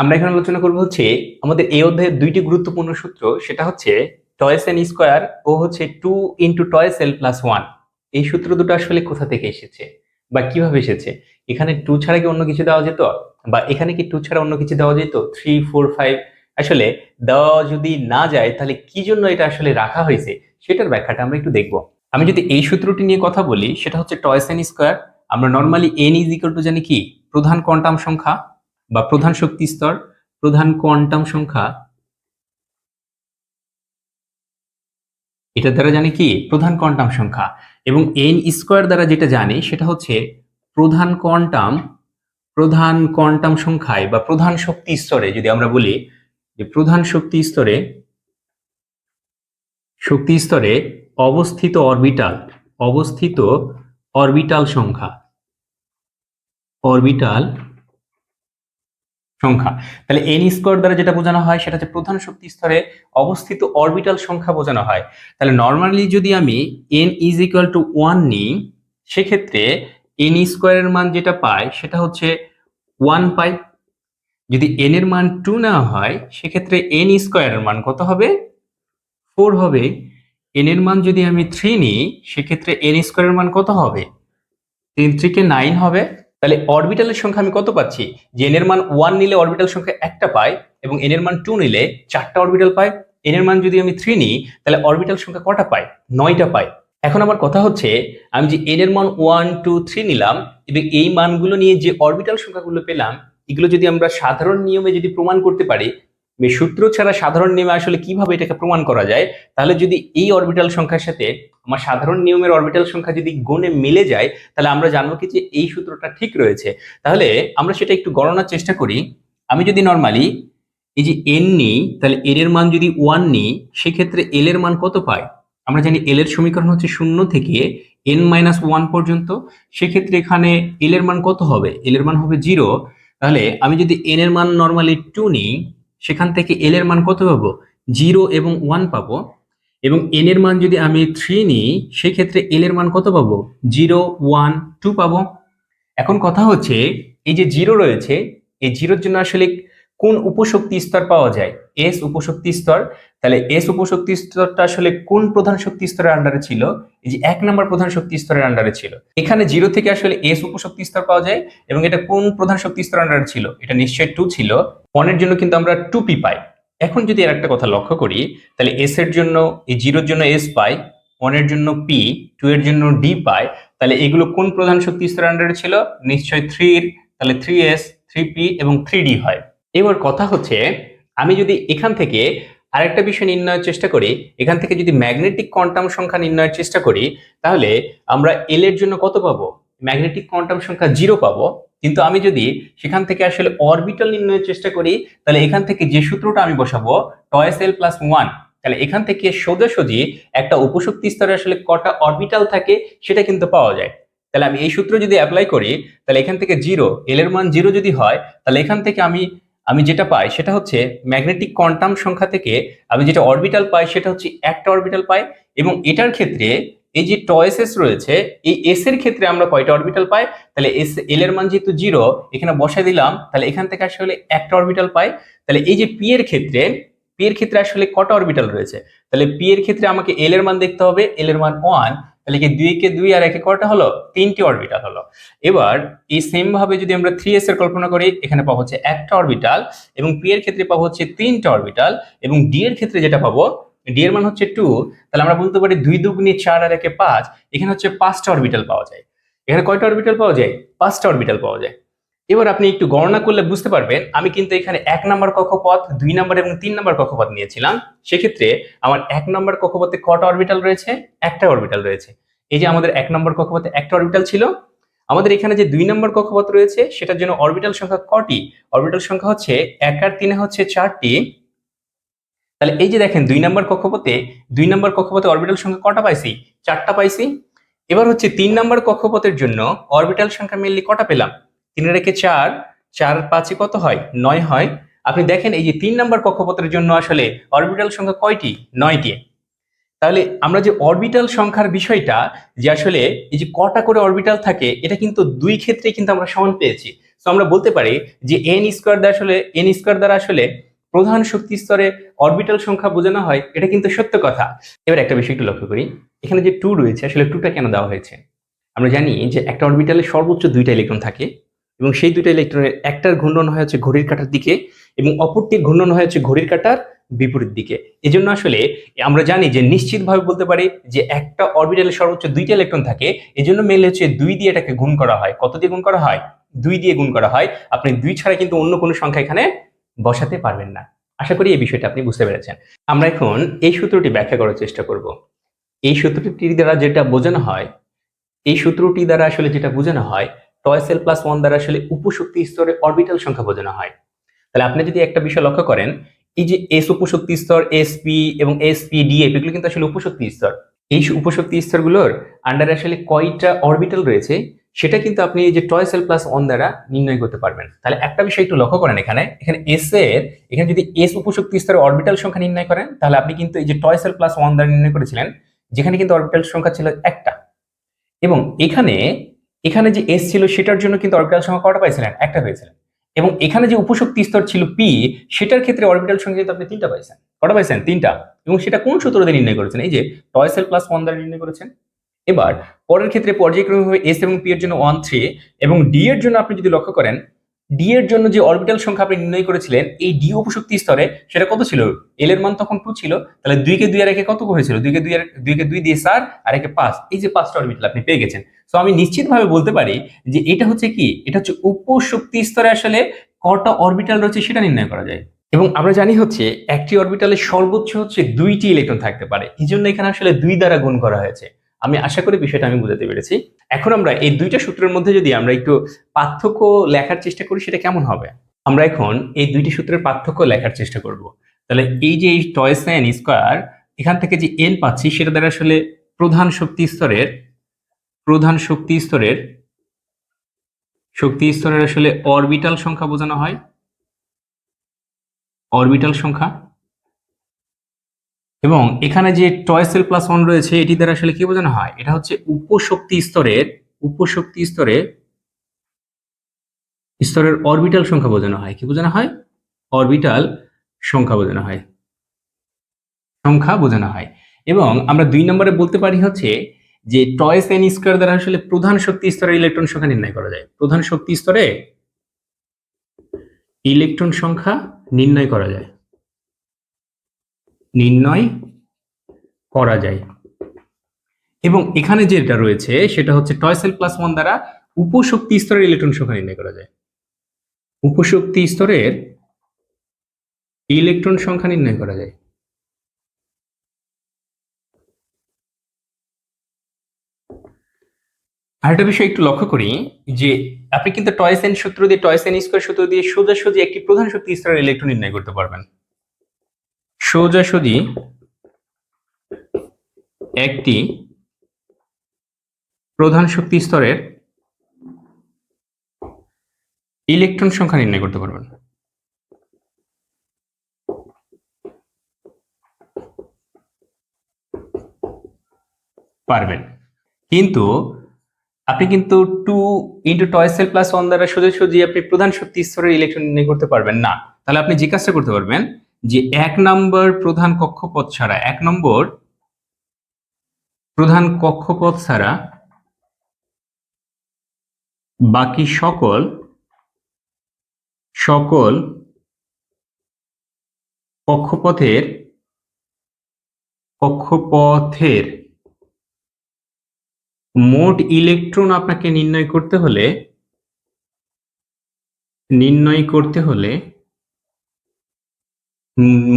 আমরা এখানে আলোচনা করব হচ্ছে আমাদের এই অধ্যায়ের দুইটি গুরুত্বপূর্ণ সূত্র, সেটা হচ্ছে টয়েস এন স্কোয়ার ও হচ্ছে two into twice l plus one. এই সূত্র দুটো আসলে কোথা থেকে এসেছে বা কীভাবে এসেছে? এখানে টু ছাড়া কি অন্য কিছু দেওয়া যেত? বা এখানে কি টু ছাড়া অন্য কিছু দেওয়া যেত? থ্রি, ফোর, ফাইভ আসলে দেওয়া যদি না যায়, তাহলে কি জন্য এটা আসলে রাখা হয়েছে? সেটার ব্যাখ্যাটা আমরা একটু দেখব। আমি যদি এই সূত্রটি নিয়ে কথা বলি, সেটা হচ্ছে টয়েস এন স্কোয়ার। আমরা normally n is equal to জানি কি? প্রধান কোয়ান্টাম সংখ্যা। বা প্রধান শক্তি স্তর, প্রধান কোয়ান্টাম সংখ্যা এটা দ্বারা জানি কি? প্রধান কোয়ান্টাম সংখ্যা। এবং এন স্কোয়ার দ্বারা যেটা জানি, সেটা হচ্ছে প্রধান কোয়ান্টাম প্রধান কোয়ান্টাম সংখ্যায় বা প্রধান শক্তি স্তরে, যদি আমরা বলি যে প্রধান শক্তি স্তরে শক্তি স্তরে অবস্থিত অরবিটাল অবস্থিত অরবিটাল সংখ্যা। অরবিটাল সংখ্যা। তাহলে এন স্কোয়ার দ্বারা যেটা বোঝানো হয়, সেটা হচ্ছে প্রধান শক্তি স্তরে অবস্থিত অরবিটাল সংখ্যা বোঝানো হয়। তাহলে নর্মালি যদি আমি n is equal to one নিই, সেক্ষেত্রে এন স্কোয়ারের মান যেটা পাই, সেটা হচ্ছে ওয়ান পাই। যদি এন এর মান টু নেওয়া হয়, সেক্ষেত্রে এন স্কোয়ারের মান কত হবে? ফোর হবে। এন এর মান যদি আমি থ্রি নিই, সেক্ষেত্রে এন স্কোয়ারের মান কত হবে? তিন থ্রিকে নাইন হবে। তাহলে অরবিটালের সংখ্যা আমি কত পাচ্ছি? যে এন এর মান ওয়ান নিলে অরবিটাল সংখ্যা একটা পাই এবং এন এর মান টু নিলে চারটা অরবিটাল পাই এন এর মান যদি আমি থ্রি নিই, তাহলে অরবিটাল সংখ্যা কটা পাই নয়টা পাই এখন আমার কথা হচ্ছে, আমি যে এন এর মান ওয়ান টু থ্রি নিলাম এবং এই মানগুলো নিয়ে যে অরবিটাল সংখ্যাগুলো পেলাম, এগুলো যদি আমরা সাধারণ নিয়মে যদি প্রমাণ করতে পারি সূত্র ছাড়া সাধারণ নিয়মে আসলে কীভাবে এটাকে প্রমাণ করা যায়? তাহলে যদি এই অরবিটাল সংখ্যার সাথে আমার সাধারণ নিয়মের অরবিটাল সংখ্যা যদি গুণে মিলে যায়, তাহলে আমরা জানব কি যে এই সূত্রটা ঠিক রয়েছে। তাহলে আমরা সেটা একটু গণনার চেষ্টা করি। আমি যদি নর্মালি এই যে এন নিই, তাহলে এর এর মান যদি ওয়ান নিই, সেক্ষেত্রে এল এর মান কত পাই? আমরা জানি এল এর সমীকরণ হচ্ছে শূন্য থেকে এন মাইনাস ওয়ান পর্যন্ত। সেক্ষেত্রে এখানে এল এর মান কত হবে? এল এর মান হবে জিরো তাহলে আমি যদি এন এর মান নর্মালি টু নিই সেখান থেকে এল এর মান কত পাবো? জিরো এবং ওয়ান পাবো। এবং এন এর মান যদি আমি থ্রি নিই, সেক্ষেত্রে এল এর মান কত পাবো? জিরো ওয়ান টু পাবো। এখন কথা হচ্ছে, এই যে জিরো রয়েছে, এই জিরোর জন্য আসলে কোন উপশক্তি স্তর পাওয়া যায়? এস উপশক্তি স্তর। তাহলে এস উপশক্তি স্তরটা আসলে কোন প্রধান শক্তি স্তরের আন্ডারে ছিল? এই যে এক নম্বর প্রধান শক্তি স্তরের আন্ডারে ছিল। এখানে জিরো থেকে আসলে এস উপশক্তি স্তর পাওয়া যায় এবং এটা কোন প্রধান শক্তি স্তরের আন্ডারে ছিল? এটা নিশ্চয়ই টু ছিল। ওয়ানের জন্য কিন্তু আমরা টু পি পাই। এখন যদি আর একটা কথা লক্ষ্য করি, তাহলে এস এর জন্য, এই জিরোর জন্য এস পাই ওয়ানের জন্য পি টু এর জন্য ডি পাই, তাহলে এগুলো কোন প্রধান শক্তি স্তরের আন্ডারে ছিল? নিশ্চয়ই থ্রির তাহলে থ্রি এস থ্রি পি এবং থ্রি ডি হয়। এবার কথা হচ্ছে, আমি যদি এখান থেকে আরেকটা বিষয় নির্ণয়ের চেষ্টা করি, এখান থেকে যদি ম্যাগনেটিক কোয়ান্টাম সংখ্যা নির্ণয়ের চেষ্টা করি, তাহলে আমরা এল এর জন্য কত পাবো? ম্যাগনেটিক কোয়ান্টাম সংখ্যা জিরো পাবো, কিন্তু আমি যদি সেখান থেকে আসলে অরবিটাল নির্ণয়ের চেষ্টা করি, তাহলে এখান থেকে যে সূত্রটা আমি বসাবো, টয়েস এল প্লাস ওয়ান তাহলে এখান থেকে সোজাসুজি একটা উপশক্তি স্তরে আসলে কটা অরবিটাল থাকে, সেটা কিন্তু পাওয়া যায়। তাহলে আমি এই সূত্র যদি অ্যাপ্লাই করি, তাহলে এখান থেকে জিরো এল এর মান জিরো যদি হয়, তাহলে এখান থেকে আমি আমি যেটা পাই সেটা হচ্ছে ম্যাগনেটিক কোয়ান্টাম সংখ্যা থেকে আমি যেটা অরবিটাল পাই সেটা হচ্ছে একটা অরবিটাল পাই এবং এটার ক্ষেত্রে এই যে টয়েস এস রয়েছে, এই এস এর ক্ষেত্রে আমরা কয়টা অরবিটাল পাই? তাহলে এস এল এর মান যেহেতু জিরো এখানে বসাই দিলাম, তাহলে এখান থেকে আসলে একটা অরবিটাল পাই। তাহলে এই যে পি এর ক্ষেত্রে পি এর ক্ষেত্রে আসলে কটা অরবিটাল রয়েছে? তাহলে পি এর ক্ষেত্রে আমাকে এল এর মান দেখতে হবে এল এর মান ওয়ান তাহলে কি দুই কে দুই আর একে কটা হলো? তিনটি অরবিটাল হলো। এবার এই সেম ভাবে যদি আমরা থ্রি এস এর কল্পনা করি, এখানে পাবো হচ্ছে একটা অরবিটাল এবং পি এর ক্ষেত্রে পাবো হচ্ছে তিনটা অরবিটাল এবং ডি এর ক্ষেত্রে যেটা পাবো ডি এর মান হচ্ছে টু তাহলে আমরা বলতে পারি দুই দুগুণী চার আর একে পাঁচ, এখানে হচ্ছে পাঁচটা অরবিটাল পাওয়া যায়। এখানে কয়টা অরবিটাল পাওয়া যায়? পাঁচটা অরবিটাল পাওয়া যায়। এবার আপনি একটু গণনা করলে বুঝতে পারবেন, আমি কিন্তু এখানে এক নম্বর কক্ষপথ, দুই নম্বর এবং তিন নম্বর কক্ষপথ নিয়েছিলাম। সেক্ষেত্রে আমার এক নম্বর কক্ষপথে কটা অরবিটাল রয়েছে? একটা অরবিটাল রয়েছে। এই যে আমাদের এক নম্বর কক্ষপথে একটা অরবিটাল ছিল, আমাদের এখানে যে দুই নম্বর কক্ষপথ রয়েছে, সেটার জন্য অরবিটাল সংখ্যা কটি? অরবিটাল সংখ্যা হচ্ছে এক আর তিনে হচ্ছে চারটি। তাহলে এই যে দেখেন, দুই নম্বর কক্ষপথে, দুই নম্বর কক্ষপথে অরবিটাল সংখ্যা কটা পাইছি? চারটা পাইছি। এবার হচ্ছে তিন নম্বর কক্ষপথের জন্য অরবিটাল সংখ্যা মেনলি কটা পেলাম? তিন রেখে চার চার পাঁচে কত হয়? নয় হয়। আপনি দেখেন এই যে তিন নম্বর কক্ষপথের জন্য আসলে অরবিটাল সংখ্যা কয়টি? নয়টি। তাহলে আমরা যে অরবিটাল সংখ্যার বিষয়টা, যে আসলে এই যে কটা করে অরবিটাল থাকে, এটা কিন্তু দুই ক্ষেত্রে কিন্তু আমরা সমান পেয়েছি। তো আমরা বলতে পারি যে এন স্কোয়ার দ্বারা আসলে এন স্কোয়ার দ্বারা আসলে প্রধান শক্তি স্তরে অরবিটাল সংখ্যা বোঝানো হয়, এটা কিন্তু সত্য কথা। এবার একটা বিষয় একটু লক্ষ্য করি। এখানে যে টু রয়েছে, আসলে টুটা কেন দেওয়া হয়েছে? আমরা জানি যে একটা অরবিটালে সর্বোচ্চ দুইটা ইলেকট্রন থাকে এবং সেই দুইটা ইলেকট্রনের একটার ঘূর্ণন হয় হচ্ছে ঘড়ির কাঁটার দিকে। এবং অপরটির ঘূর্ণন হয়েছে ঘড়ির কাঁটার বিপরীত দিকে। এজন্য আসলে আমরা জানি যে নিশ্চিতভাবে বলতে পারি যে একটা অরবিটালে সর্বোচ্চ দুইটা ইলেকট্রন থাকে, এজন্য মেলে হচ্ছে দুই দিয়ে এটাকে গুণ করা হয়। কত দিয়ে গুণ করা হয়? দুই দিয়ে গুণ করা হয়। আপনি দুই ছাড়া কিন্তু অন্য কোনো সংখ্যা এখানে বসাতে পারবেন না। আশা করি এই বিষয়টা আপনি বুঝতে পেরেছেন। আমরা এখন এই সূত্রটি ব্যাখ্যা করার চেষ্টা করব। এই সূত্রটির দ্বারা যেটা বোঝানো হয়, এই সূত্রটি দ্বারা আসলে যেটা বোঝানো হয়, টয় সেল প্লাস ওয়ান দ্বারা আসলে উপশক্তি স্তরে অরবিটাল সংখ্যা বোঝানো হয়। তাহলে আপনি যদি একটা বিষয় লক্ষ্য করেন, এই যে এস উপশক্তি স্তর এসপি এবং এসপি ডিএফ এগুলো কিন্তু আসলে উপশক্তি স্তর। এই উপশক্তি স্তরগুলোর আন্ডারে আসলে কয়টা অরবিটাল রয়েছে, সেটা কিন্তু আপনি এই যে টয় সেল প্লাস ওয়ান দ্বারা নির্ণয় করতে পারবেন। তাহলে একটা বিষয় একটু লক্ষ্য করেন এখানে এখানে এস এর, এখানে যদি এস উপশক্তি স্তরে অরবিটাল সংখ্যা নির্ণয় করেন, তাহলে আপনি কিন্তু এই যে টয় সেল প্লাস ওয়ান দ্বারা নির্ণয় করেছিলেন, যেখানে কিন্তু অরবিটাল সংখ্যা ছিল একটা। এবং এখানে এখানে যে এস ছিল সেটার জন্য কিন্তু অরবিটাল সংখ্যা কটা পাইছিলেন? একটা পেয়েছিলেন এবং এখানে যে উপশক্তি স্তর ছিল পি সেটার ক্ষেত্রে অরবিটাল সংখ্যা কিন্তু আপনি তিনটা পাইছেন। কটা পাইছেন? তিনটা। এবং সেটা কোন সূত্র দিয়ে নির্ণয় করেছেন? এই যে টয় সেল প্লাস ওয়ান দ্বারা নির্ণয় করেছেন। এবার, পরের ক্ষেত্রে পর্যায়ক্রমিকভাবে এস এবং পি এর জন্য ওয়ান থ্রি এবং ডি এর জন্য আপনি যদি লক্ষ্য করেন ডি এর জন্য যে অরবিটাল সংখ্যা আপনি নির্ণয় করেছিলেন, এই ডি উপশক্তি স্তরে সেটা কত ছিল? এল এর মান তখন টু ছিল। তাহলে দুইকে দুই আর একে কত হয়েছিল? দুইকে দুই আর দুইকে দুই দিয়ে চার আর একে পাঁচ। এই যে পাঁচটা অরবিটাল আপনি পেয়ে গেছেন। তো আমি নিশ্চিতভাবে বলতে পারি যে এটা হচ্ছে কি? এটা হচ্ছে উপশক্তি স্তরে আসলে কটা অরবিটাল রয়েছে সেটা নির্ণয় করা যায়। এবং আমরা জানি হচ্ছে একটি অরবিটালে সর্বোচ্চ হচ্ছে দুইটি ইলেকট্রন থাকতে পারে। এই জন্য এখানে আসলে দুই দ্বারা গুণ করা হয়েছে। আমি আশা করি বিষয়টা আমি বুঝাতে পেরেছি। এখন আমরা এই দুইটা সূত্রের মধ্যে যদি আমরা একটু পার্থক্য লেখার চেষ্টা করি, সেটা কেমন হবে? আমরা এখন এই দুইটি সূত্রের পার্থক্য লেখার চেষ্টা করব। তাহলে এই যে টয়েস এন স্কোয়ার, এখান থেকে যে এন পাচ্ছি, সেটা দ্বারা আসলে প্রধান শক্তি স্তরের প্রধান শক্তি স্তরের শক্তি স্তরের আসলে অরবিটাল সংখ্যা বোঝানো হয়। অরবিটাল সংখ্যা। এবং এখানে যে টয় সেল প্লাস ওয়ান রয়েছে, এটি দ্বারা আসলে কি বোঝানো হয়? এটা হচ্ছে উপশক্তি স্তরের, উপশক্তি স্তরে স্তরের অরবিটাল সংখ্যা বোঝানো হয়। কি বোঝানো হয়? অরবিটাল সংখ্যা বোঝানো হয়। সংখ্যা বোঝানো হয়। এবং আমরা দুই নম্বরে বলতে পারি হচ্ছে যে টয়েস এন স্কোয়ার দ্বারা আসলে প্রধান শক্তি স্তরের ইলেকট্রন সংখ্যা নির্ণয় করা যায়। প্রধান শক্তি স্তরে ইলেকট্রন সংখ্যা নির্ণয় করা যায়। নির্ণয় করা যায়। এবং এখানে যেটা রয়েছে, সেটা হচ্ছে টয়সেল প্লাস ওয়ান দ্বারা উপশক্তি স্তরের ইলেকট্রন সংখ্যা নির্ণয় করা যায়। উপশক্তি স্তরের ইলেকট্রন সংখ্যা নির্ণয় করা যায়। আরেকটা বিষয় একটু লক্ষ্য করি যে আপনি কিন্তু টয়সেন সূত্র দিয়ে টয়সেন স্কোয়ার সূত্র দিয়ে সোজাসুজি একটি প্রধান শক্তি স্তরের ইলেকট্রন নির্ণয় করতে পারবেন। সোজাসুজি একটি প্রধান শক্তি স্তরের ইলেকট্রন সংখ্যা নির্ণয় করতে পারবেন। পারবেন। কিন্তু আপনি কিন্তু two into twice l plus one দ্বারা সোজাসুজি আপনি প্রধান শক্তি স্তরের ইলেকট্রন নির্ণয় করতে পারবেন না। তাহলে আপনি যে কাজটা করতে পারবেন, যে এক নম্বর প্রধান কক্ষপথ ছাড়া, এক নম্বর প্রধান কক্ষপথ ছাড়া বাকি সকল সকল কক্ষপথের কক্ষপথের মোট ইলেকট্রন আপনাকে নির্ণয় করতে হলে, নির্ণয় করতে হলে,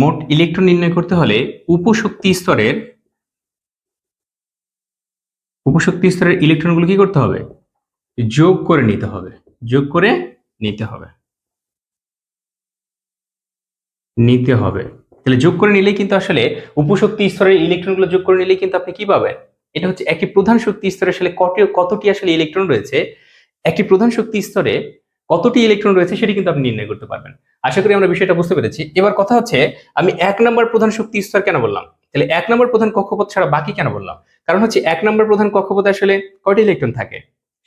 মোট ইলেকট্রন নির্ণয় করতে হলে উপশক্তি স্তরের উপশক্তি স্তরের ইলেকট্রনগুলো কি করতে হবে? যোগ করে নিতে হবে। যোগ করে নিতে হবে। নিতে হবে। তাহলে যোগ করে নিলেই কিন্তু আসলে উপশক্তি স্তরের ইলেকট্রনগুলো যোগ করে নিলেই কিন্তু আপনি কি পাবেন? এটা হচ্ছে একটি প্রধান শক্তি স্তরে আসলে কত কতটি আসলে ইলেকট্রন রয়েছে, একটি প্রধান শক্তি স্তরে কতটি ইলেকট্রন রয়েছে সেটি কিন্তু আপনি নির্ণয় করতে পারবেন। আশা করি আমরা বিষয়টা বুঝতে পেরেছি। এবার কথা হচ্ছে, আমি এক নম্বর প্রধান শক্তি স্তর কেন বললাম? তাহলে এক নম্বর প্রধান কক্ষপথ ছাড়া বাকি কেন বললাম? কারণ হচ্ছে এক নম্বর প্রধান কক্ষপথে আসলে কয়টি ইলেকট্রন থাকে?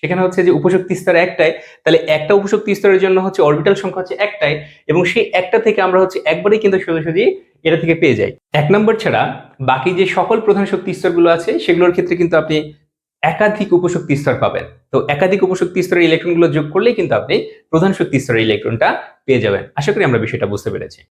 সেখানে হচ্ছে যে উপশক্তি স্তর একটাই, তাহলে একটা উপশক্তি স্তরের জন্য হচ্ছে অরবিটাল সংখ্যা হচ্ছে একটাই, এবং সেই একটা থেকে আমরা হচ্ছে একবারেই কিন্তু সোজাসুজি এটা থেকে পেয়ে যাই। এক নম্বর ছাড়া বাকি যে সকল প্রধান শক্তি স্তরগুলো আছে, সেগুলোর ক্ষেত্রে কিন্তু আপনি একাধিক উপশক্তি স্তর পাবেন। তো একাধিক উপশক্তি স্তরের ইলেকট্রনগুলো যোগ করলেই কিন্তু আপনি প্রধান শক্তি স্তরের ইলেকট্রনটা পেয়ে যাবেন। আশা করি আমরা বিষয়টা বুঝতে পেরেছি।